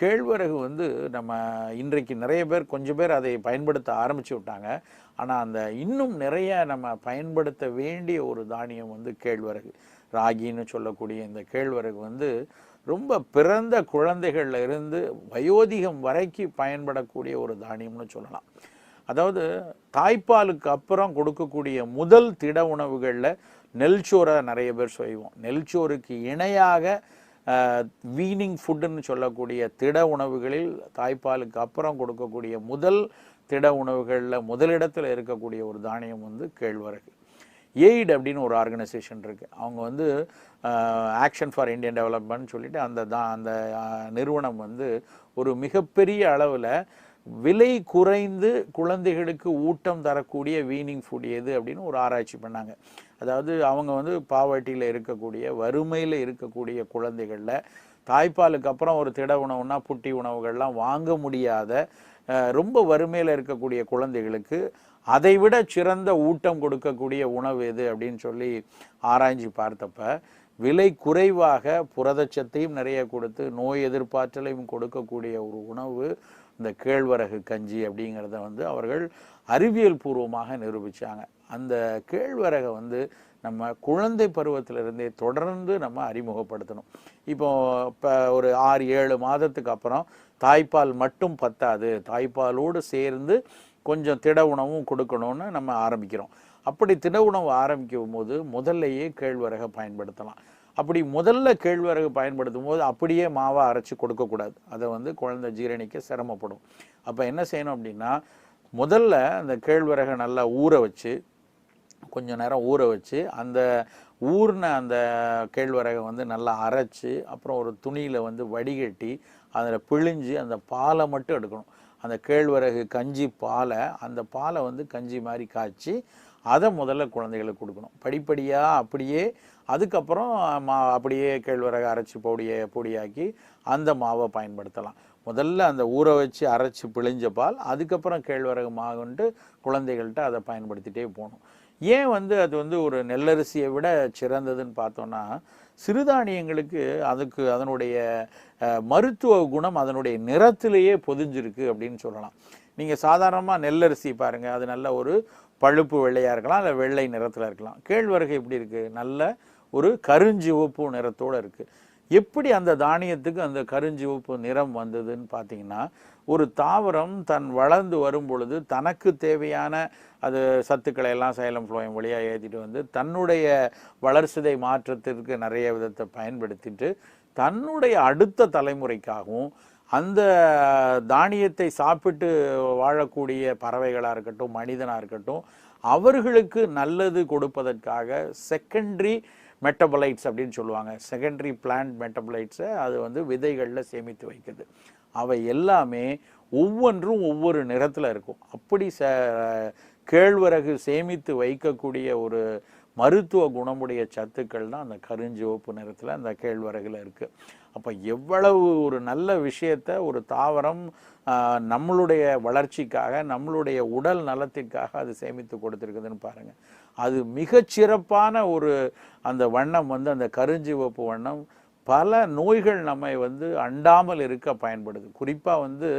கேழ்வரகு வந்து நம்ம இன்றைக்கு நிறைய பேர் கொஞ்சம் பேர் அதை பயன்படுத்த ஆரம்பித்து விட்டாங்க. ஆனால் அந்த இன்னும் நிறைய நம்ம பயன்படுத்த வேண்டிய ஒரு தானியம் வந்து கேழ்வரகு. ராகின்னு சொல்லக்கூடிய இந்த கேழ்வரகு வந்து ரொம்ப பிறந்த குழந்தைகள்ல இருந்து வயோதிகம் வரைக்கும் பயன்படக்கூடிய ஒரு தானியம்னு சொல்லலாம். அதாவது தாய்ப்பாலுக்கு அப்புறம் கொடுக்கக்கூடிய முதல் திட உணவுகளில் நெல்ச்சோரை நிறைய பேர் செய்வோம். நெல்ச்சோருக்கு இணையாக வீனிங் ஃபுட்டுன்னு சொல்லக்கூடிய திட உணவுகளில் தாய்ப்பாலுக்கு அப்புறம் கொடுக்கக்கூடிய முதல் திட உணவுகளில் முதலிடத்தில் இருக்கக்கூடிய ஒரு தானியம் வந்து கேழ்வரகு. எய்ட் அப்படின்னு ஒரு ஆர்கனைசேஷன் இருக்குது அவங்க வந்து ஆக்ஷன் ஃபார் இந்தியன் டெவலப்மெண்ட் சொல்லிட்டு அந்த தான் அந்த நிறுவனம் வந்து ஒரு மிகப்பெரிய அளவில் விலை குறைந்து குழந்தைகளுக்கு ஊட்டம் தரக்கூடிய வீனிங் ஃபுட் எது அப்படின்னு ஒரு ஆராய்ச்சி பண்ணாங்க. அதாவது அவங்க வந்து பாவர்ட்டியில் இருக்கக்கூடிய வறுமையில் இருக்கக்கூடிய குழந்தைகளில் தாய்ப்பாலுக்கு அப்புறம் ஒரு திட உணவுனா புட்டி உணவுகள்லாம் வாங்க முடியாத ரொம்ப வறுமையில் இருக்கக்கூடிய குழந்தைகளுக்கு அதைவிட சிறந்த ஊட்டம் கொடுக்கக்கூடிய உணவு எது அப்படின்னு சொல்லி ஆராய்ஞ்சு பார்த்தப்ப விலை குறைவாக புரதச்சத்தையும் நிறைய கொடுத்து நோய் எதிர்ப்பாற்றலையும் கொடுக்கக்கூடிய ஒரு உணவு இந்த கேழ்வரகு கஞ்சி அப்படிங்கிறத வந்து அவர்கள் அறிவியல் பூர்வமாக நிரூபிச்சாங்க. அந்த கேழ்வரகை வந்து நம்ம குழந்தை பருவத்திலிருந்தே தொடர்ந்து நம்ம அறிமுகப்படுத்தணும். இப்போ இப்போ ஒரு ஆறு ஏழு மாதத்துக்கு அப்புறம் தாய்ப்பால் மட்டும் பத்தாது. தாய்ப்பாலோடு சேர்ந்து கொஞ்சம் திட உணவும் கொடுக்கணும்னு நம்ம ஆரம்பிக்கிறோம். அப்படி திட உணவு ஆரம்பிக்கும் போது முதல்லையே கேழ்வரகை பயன்படுத்தலாம். அப்படி முதல்ல கேழ்வரகு பயன்படுத்தும் போது அப்படியே மாவை அரைச்சி கொடுக்கக்கூடாது. அதை வந்து குழந்தை ஜீரணிக்க சிரமப்படும். அப்போ என்ன செய்யணும் அப்படின்னா முதல்ல அந்த கேழ்வரகை நல்லா ஊற வச்சு கொஞ்சம் நேரம் ஊற வச்சு அந்த ஊர்ன அந்த கேழ்வரகை வந்து நல்லா அரைச்சி அப்புறம் ஒரு துணியில் வந்து வடிகட்டி அதில் பிழிஞ்சு அந்த பாலை மட்டும் எடுக்கணும். அந்த கேழ்வரகு கஞ்சி பாலை அந்த பாலை வந்து கஞ்சி மாதிரி காய்ச்சி அதை முதல்ல குழந்தைகளுக்கு கொடுக்கணும். படிப்படியாக அப்படியே அதுக்கப்புறம் மா அப்படியே கேழ்வரகு அரைச்சி பொடியை பொடியாக்கி அந்த மாவை பயன்படுத்தலாம். முதல்ல அந்த ஊற வச்சு அரைச்சி பிழிஞ்ச பால் அதுக்கப்புறம் கேழ்வரகு மாவுன்ட்டு குழந்தைகள்கிட்ட அதை பயன்படுத்திட்டே போகணும். ஏன் வந்து அது வந்து ஒரு நெல்லரிசியை விட சிறந்ததுன்னு பார்த்தோன்னா சிறுதானியங்களுக்கு அதுக்கு அதனுடைய மருத்துவ குணம் அதனுடைய நிறத்திலேயே பொதிஞ்சிருக்கு அப்படின்னு சொல்லலாம். நீங்கள் சாதாரணமாக நெல்லரிசி பாருங்கள் அது நல்ல ஒரு பழுப்பு வெள்ளையாக இருக்கலாம் இல்லை வெள்ளை நிறத்தில் இருக்கலாம். கேழ்வரகு எப்படி இருக்குது நல்ல ஒரு கருஞ்சிவப்பு நிறத்தோடு இருக்குது எப்படி அந்த தானியத்துக்கு அந்த கருஞ்சிவப்பு நிறம் வந்ததுன்னு பார்த்தீங்கன்னா ஒரு தாவரம் தன் வளர்ந்து வரும் பொழுது தனக்கு தேவையான அது சத்துக்களை எல்லாம் சைலம் ஃப்ளோயம் வழியாக ஏற்றிட்டு வந்து தன்னுடைய வளர்ச்சிதை மாற்றத்திற்கு நிறைய விதத்தை பயன்படுத்திட்டு தன்னுடைய அடுத்த தலைமுறைக்காகவும் அந்த தானியத்தை சாப்பிட்டு வாழக்கூடிய பறவைகளாக இருக்கட்டும் மனிதனாக இருக்கட்டும் அவர்களுக்கு நல்லது கொடுப்பதற்காக செகண்டரி மெட்டபலைட்ஸ் அப்படின்னு சொல்லுவாங்க. செகண்டரி பிளான்ட் மெட்டபலைட்ஸை அது வந்து விதைகளில் சேமித்து வைக்குது. அவை எல்லாமே ஒவ்வொன்றும் ஒவ்வொரு நிறத்தில் இருக்கும். அப்படி ச கேழ்வரகு சேமித்து வைக்கக்கூடிய ஒரு மருத்துவ குணமுடைய சத்துக்கள் தான் அந்த கருஞ்சிவப்பு நிறத்தில் அந்த கேழ்வரகில் இருக்குது அப்போ எவ்வளவு ஒரு நல்ல விஷயத்தை ஒரு தாவரம் நம்மளுடைய வளர்ச்சிக்காக நம்மளுடைய உடல் நலத்திற்காக அது சேமித்து கொடுத்துருக்குதுன்னு பாருங்கள் அது மிகச்சிறப்பான ஒரு அந்த வண்ணம் வந்து அந்த கருஞ்சிவப்பு வண்ணம் பல நோய்கள் நம்மை வந்து அண்டாமல் இருக்க பயன்படுது. குறிப்பாக வந்து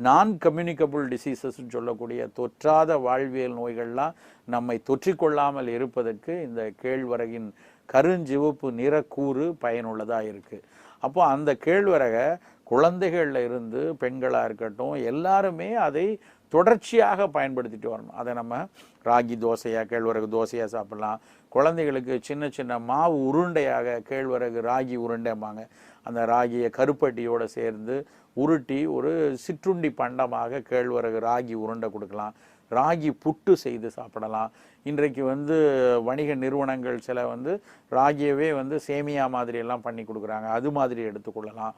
நான் கம்யூனிகபிள் டிசீசஸ்ன்னு சொல்லக்கூடிய தொற்றாத வாழ்வியல் நோய்கள்லாம் நம்மை தொற்றிக்கொள்ளாமல் இருப்பதற்கு இந்த கேழ்வரகின் கருஞ்சிவப்பு நிறக்கூறு பயனுள்ளதாக இருக்குது அப்போ அந்த கேழ்வரகை குழந்தைகளில் இருந்து பெண்களாக இருக்கட்டும் எல்லாருமே அதை தொடர்ச்சியாக பயன்படுத்திட்டு வரணும். அதை நம்ம ராகி தோசையாக கேழ்வரகு தோசையாக சாப்பிட்லாம். குழந்தைகளுக்கு சின்ன சின்ன மாவு உருண்டையாக கேழ்வரகு ராகி உருண்டைம்பாங்க. அந்த ராகியை கருப்பட்டியோடு சேர்ந்து உருட்டி ஒரு சிற்றுண்டி பண்டமாக கேழ்வரகு ராகி உருண்டை கொடுக்கலாம். ராகி புட்டு செய்து சாப்பிடலாம். இன்றைக்கு வந்து வணிக நிறுவனங்கள் சில வந்து ராகியவே வந்து சேமியா மாதிரியெல்லாம் பண்ணி கொடுக்குறாங்க. அது மாதிரி எடுத்துக்கொள்ளலாம்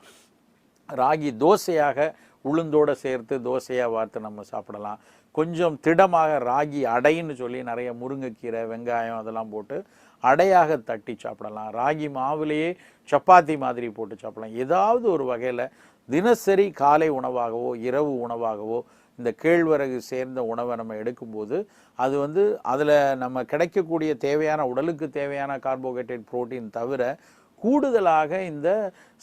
ராகி தோசையாக உளுந்தோடு சேர்த்து தோசையாக வார்த்து நம்ம சாப்பிடலாம். கொஞ்சம் திடமாக ராகி அடைன்னு சொல்லி நிறைய முருங்கைக்கீரை வெங்காயம் அதெல்லாம் போட்டு அடையாக தட்டி சாப்பிடலாம். ராகி மாவுலேயே சப்பாத்தி மாதிரி போட்டு சாப்பிடலாம். ஏதாவது ஒரு வகையில் தினசரி காலை உணவாகவோ இரவு உணவாகவோ இந்த கேழ்வரகு சேர்ந்த உணவை நம்ம எடுக்கும்போது அது வந்து அதில் நம்ம கிடைக்கக்கூடிய தேவையான உடலுக்கு தேவையான கார்போஹைட்ரேட் புரோட்டீன் தவிர கூடுதலாக இந்த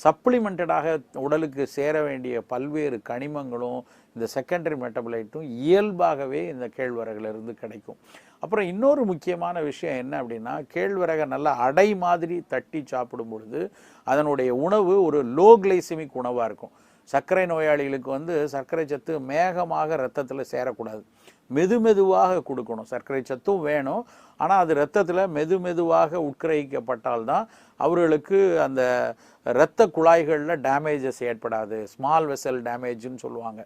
சப்ளிமெண்டடாக உடலுக்கு சேர வேண்டிய பல்வேறு கனிமங்களும் இந்த செகண்டரி மெட்டபலைட்டும் இயல்பாகவே இந்த கேழ்வரகுலேருந்து கிடைக்கும். அப்புறம் இன்னொரு முக்கியமான விஷயம் என்ன அப்படின்னா கேழ்வரகை நல்லா அடை மாதிரி தட்டி சாப்பிடும் பொழுது அதனுடைய உணவு ஒரு லோ கிளைசிமிக் உணவாக இருக்கும். சர்க்கரை நோயாளிகளுக்கு வந்து சர்க்கரை சத்து மேகமாக ரத்தத்தில் சேரக்கூடாது. மெது மெதுவாக கொடுக்கணும். சர்க்கரை சத்தும் வேணும். ஆனால் அது ரத்தத்தில் மெது மெதுவாக உட்கிரகிக்கப்பட்டால்தான் அவர்களுக்கு அந்த இரத்த குழாய்களில் டேமேஜஸ் ஏற்படாது. ஸ்மால் வெசல் டேமேஜ்னு சொல்லுவாங்க.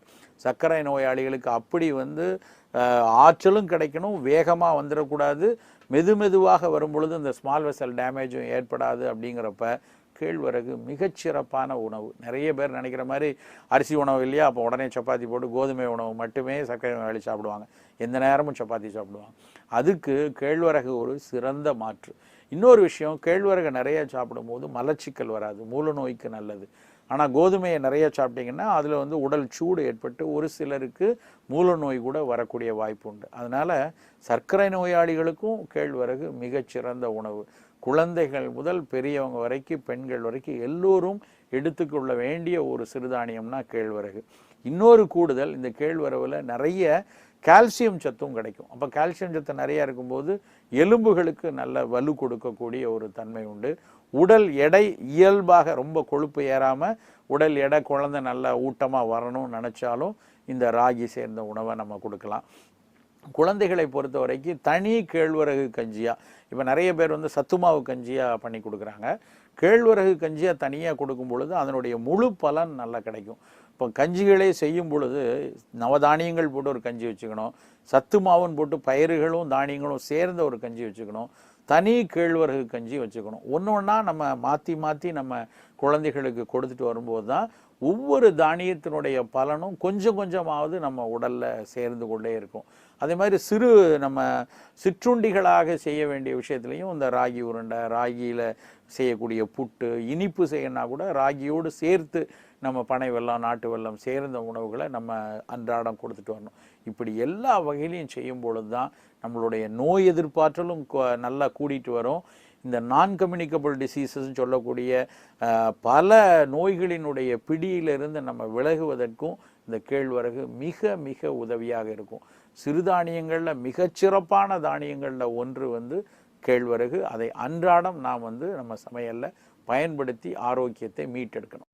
சர்க்கரை நோயாளிகளுக்கு அப்படி வந்து ஆற்றலும் கிடைக்கணும். வேகமாக வந்துடக்கூடாது. மெது மெதுவாக வரும்பொழுது இந்த ஸ்மால் வெசல் டேமேஜும் ஏற்படாது அப்படிங்கிறப்ப கேழ்வரகு மிகச்சிறப்பான உணவு. நிறைய பேர் நினைக்கிற மாதிரி அரிசி உணவு இல்லையா? அப்போ உடனே சப்பாத்தி போட்டு கோதுமை உணவு மட்டுமே சர்க்கரை வேலை சாப்பிடுவாங்க. எந்த நேரமும் சப்பாத்தி சாப்பிடுவாங்க. அதுக்கு கேழ்வரகு ஒரு சிறந்த மாற்று. இன்னொரு விஷயம் கேழ்வரகு நிறைய சாப்பிடும்போது மலச்சிக்கல் வராது. மூல நோய்க்கு நல்லது. ஆனால் கோதுமையை நிறைய சாப்பிட்டிங்கன்னா அதில் வந்து உடல் சூடு ஏற்பட்டு ஒரு சிலருக்கு மூல நோய் கூட வரக்கூடிய வாய்ப்பு உண்டு. அதனால் சர்க்கரை நோயாளிகளுக்கும் கேழ்வரகு மிகச்சிறந்த உணவு. குழந்தைகள் முதல் பெரியவங்க வரைக்கும் பெண்கள் வரைக்கும் எல்லோரும் எடுத்துக்கொள்ள வேண்டிய ஒரு சிறுதானியம்னா கேழ்வரகு. இன்னொரு கூடுதல் இந்த கேழ்வரவில் நிறைய கால்சியம் சத்தும் கிடைக்கும். அப்போ கால்சியம் சத்து நிறையா இருக்கும்போது எலும்புகளுக்கு நல்ல வலு கொடுக்கக்கூடிய ஒரு தன்மை உண்டு. உடல் எடை இயல்பாக ரொம்ப கொழுப்பு ஏறாமல் உடல் எடை குழந்தை நல்லா ஊட்டமாக வரணும்னு நினச்சாலும் இந்த ராகி சேர்ந்த உணவை நம்ம கொடுக்கலாம். குழந்தைகளை பொறுத்த வரைக்கும் தனி கேழ்வரகு கஞ்சியாக இப்போ நிறைய பேர் வந்து சத்துமாவு கஞ்சியாக பண்ணி கொடுக்குறாங்க. கேழ்வரகு கஞ்சியாக தனியாக கொடுக்கும் பொழுது அதனுடைய முழு பலன் நல்லா கிடைக்கும். இப்போ கஞ்சிகளே செய்யும் பொழுது நவதானியங்கள் போட்டு ஒரு கஞ்சி வச்சுக்கணும். சத்து மாவுன்னு போட்டு பயிர்களும் தானியங்களும் சேர்ந்த ஒரு கஞ்சி வச்சுக்கணும். தனி கேழ்வரகு கஞ்சி வச்சுக்கணும். ஒன்று ஒன்றா நம்ம மாற்றி மாற்றி நம்ம குழந்தைகளுக்கு கொடுத்துட்டு வரும்போது தான் ஒவ்வொரு தானியத்தினுடைய பலனும் கொஞ்சம் கொஞ்சமாவது நம்ம உடலில் சேர்ந்து கொண்டே இருக்கும். அதே மாதிரி சிறு நம்ம சிற்றுண்டிகளாக செய்ய வேண்டிய விஷயத்துலையும் இந்த ராகி உருண்டை ராகியில் செய்யக்கூடிய புட்டு இனிப்பு செய்யணும்னா கூட ராகியோடு சேர்த்து நம்ம பனை வெல்லம் நாட்டு வெல்லம் சேர்ந்த உணவுகளை நம்ம அன்றாடம் கொடுத்துட்டு வரணும். இப்படி எல்லா வகையிலையும் செய்யும் பொழுது தான் நம்மளுடைய நோய் எதிர்ப்பாற்றலும் நல்லா கூடிட்டு வரும். இந்த நான் கம்யூனிகபிள் டிசீசஸ்ன்னு சொல்லக்கூடிய பல நோய்களினுடைய பிடியிலிருந்து நம்ம விலகுவதற்கும் இந்த கேழ்வரகு மிக மிக உதவியாக இருக்கும். சிறுதானியங்களில் மிகச்சிறப்பான தானியங்களில் ஒன்று வந்து கேழ்வரகு. அதை அன்றாடம் நாம் வந்து நம்ம சமையலில் பயன்படுத்தி ஆரோக்கியத்தை மீட்டெடுக்கணும்.